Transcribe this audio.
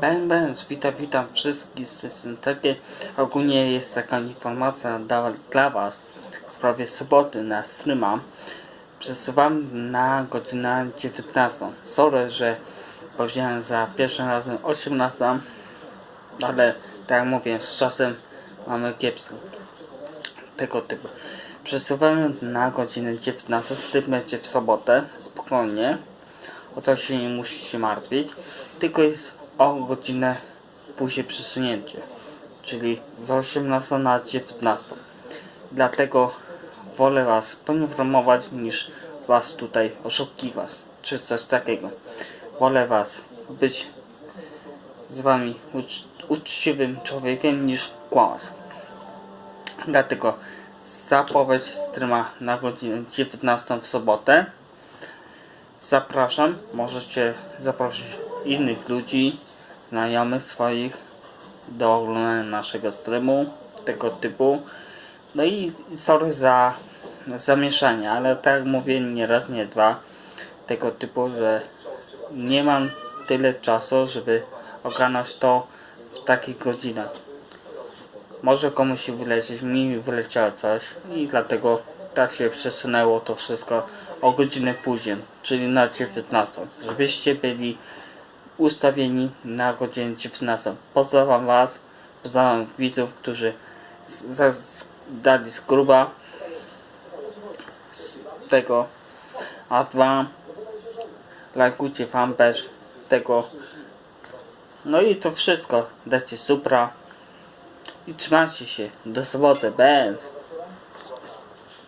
Ben Benz, witam, witam wszystkich z. Takie ogólnie jest taka informacja dla, dla Was w sprawie soboty na streama. Przesuwam na godzinę 19. Sorry, że powiedziałem za pierwszym razem 18, ale tak jak mówię, z czasem mamy kiepsko. Tego typu. Przesuwamy na godzinę 19, z tym będzie w sobotę, spokojnie. O to się nie musicie martwić. Tylko jest o godzinę później przesunięcie. Czyli z 18 na 19. Dlatego wolę Was poinformować niż Was tutaj oszukiwać. Czy coś takiego. Wolę Was być z Wami ucz uczciwym człowiekiem niż kłamać. Dlatego zapowiedź streama na godzinę 19 w sobotę. Zapraszam, możecie zaprosić innych ludzi, znajomych swoich do naszego streamu tego typu. No i sorry za zamieszanie, ale tak mówię nie raz, nie dwa tego typu, że nie mam tyle czasu, żeby ogarnąć to w takich godzinach. Może komuś się wylecieć, mi wyleciało coś i dlatego tak się przesunęło to wszystko o godzinę później, czyli na 19, żebyście byli ustawieni na godzinę 19. Pozdrawiam Was, pozdrawiam widzów, którzy dali z gruba z tego, a dwa lajkujcie fanpage tego. No i to wszystko. Dajcie supra i trzymajcie się. Do soboty. Benz.